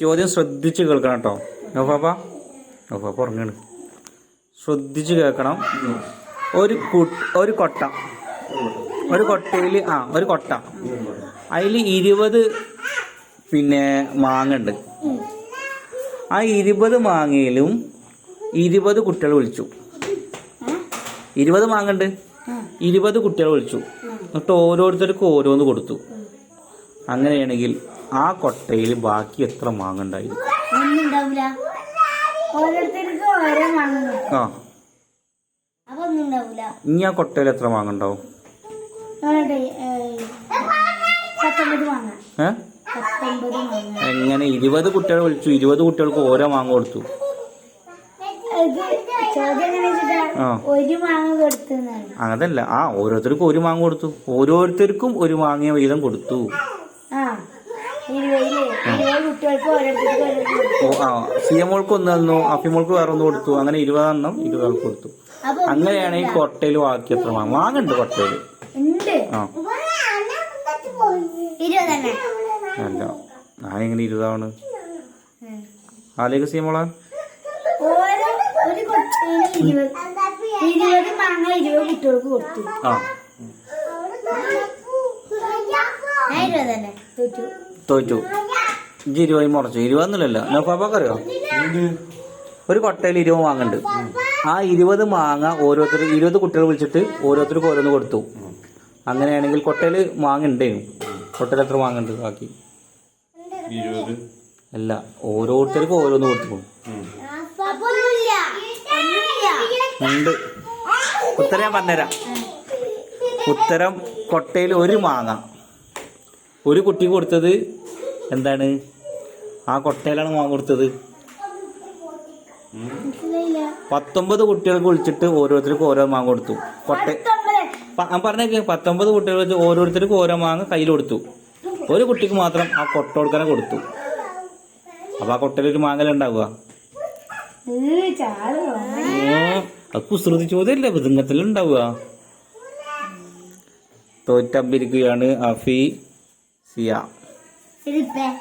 ചോദ്യം ശ്രദ്ധിച്ച് കേൾക്കണം കേട്ടോ. നോപ്പാപ്പ നോപ്പാപ്പ ഉറങ്ങാണ്. ശ്രദ്ധിച്ച് കേൾക്കണം. ഒരു ഒരു കൊട്ട. ഒരു കൊട്ടയിൽ ആ ഒരു കൊട്ട. അതിൽ ഇരുപത് പിന്നെ മാങ്ങ ഉണ്ട് ആ ഇരുപത് മാങ്ങയിലും ഇരുപത് കുട്ടികൾ വിളിച്ചു. ഇരുപത് മാങ്ങ ഉണ്ട് ഇരുപത് കുട്ടികൾ വിളിച്ചു. എന്നിട്ട് ഓരോരുത്തർക്കും ഓരോന്ന് കൊടുത്തു. അങ്ങനെയാണെങ്കിൽ ആ കൊട്ടയിൽ ബാക്കി എത്ര മാങ്ങ ഉണ്ടായിരിക്കും ആ. ഇനി ആ കൊട്ടയിൽ എത്ര മാങ്ങ ഉണ്ടാവും? എങ്ങനെ? ഇരുപത് കുട്ടികൾ വിളിച്ചു. ഇരുപത് കുട്ടികൾക്ക് ഓരോ മാങ്ങ കൊടുത്തു. വെച്ചിട്ടാ? ആ. ഓരോരുത്തർക്കും ഒരു മാങ്ങ കൊടുത്തു. ഓരോരുത്തർക്കും ഒരു മാങ്ങ വീതം കൊടുത്തു ആ ഇരുപതിൽ ഇരുപത് കുട്ടികൾക്ക് ഓരോരുത്തർക്ക് ഓരോരുത്തർ കൊടുത്തു ഓ ആ സിയമോൾക്ക് ഒന്ന് തന്നു അഫിമോൾക്ക് വേറെ ഒന്ന് കൊടുത്തു. അങ്ങനെ ഇരുപതെണ്ണം ഇരുപതാൾക്ക് കൊടുത്തു. അങ്ങനെയാണ് ഈ കൊട്ടയിൽ ബാക്കി എത്ര മാങ്ങ മാങ്ങ ഉണ്ട്. കൊട്ടയിൽ ആ അല്ല ഞാനിങ്ങനെ ഇരുപതാണ്. ആലേക്ക് സിയമോളാ. ആ. ഞാൻ തോറ്റു. ഇജ്ജ് ഇരുപത് മുറച്ചു ഇരുപതൊന്നുമില്ലല്ലോ നോപ്പാപ്പൊക്കെ അറിയോ? ഒരു കൊട്ടയിൽ ഇരുപത് മാങ്ങുണ്ട്. ആ ഇരുപത് മാങ്ങ ഓരോരുത്തർ ഇരുപത് കുട്ടികൾ വിളിച്ചിട്ട് ഓരോരുത്തർക്ക് ഓരോന്ന് കൊടുത്തു. അങ്ങനെയാണെങ്കിൽ കൊട്ടയിൽ മാങ്ങ ഉണ്ടേനു കൊട്ടയിൽ എത്ര മാങ്ങ ഉണ്ട് ബാക്കി? അല്ല ഓരോരുത്തർക്കും ഓരോന്ന് കൊടുത്തു. ഉണ്ട്. ഉത്തരം ഞാൻ പറഞ്ഞുതരാം. ഉത്തരം കൊട്ടയിൽ ഒരു മാങ്ങ. ഒരു കുട്ടി കൊടുത്തത് എന്താണ്? ആ കൊട്ടയിലാണ് മാങ്ങ കൊടുത്തത്. പത്തൊമ്പത് കുട്ടികൾക്ക് വിളിച്ചിട്ട് ഓരോരുത്തർക്കും ഓരോ മാങ്ങ കൊടുത്തു. കൊട്ട പറഞ്ഞേക്ക് പത്തൊമ്പത് കുട്ടികൾ വെച്ച് ഓരോരുത്തർക്കും ഓരോ മാങ്ങ കയ്യിൽ കൊടുത്തു. ഒരു കുട്ടിക്ക് മാത്രം ആ കൊട്ട കൊടുക്കാനെ കൊടുത്തു. അപ്പൊ ആ കൊട്ടയിൽ ഒരു മാങ്ങല ഉണ്ടാവുക അത് കുസൃതി ചോദ്യമല്ല ബുദ്ധിമുട്ടിൽ ഉണ്ടാവുക? തോറ്റമ്പിരിക്കുകയാണ് അഫി സിയ. Seni be.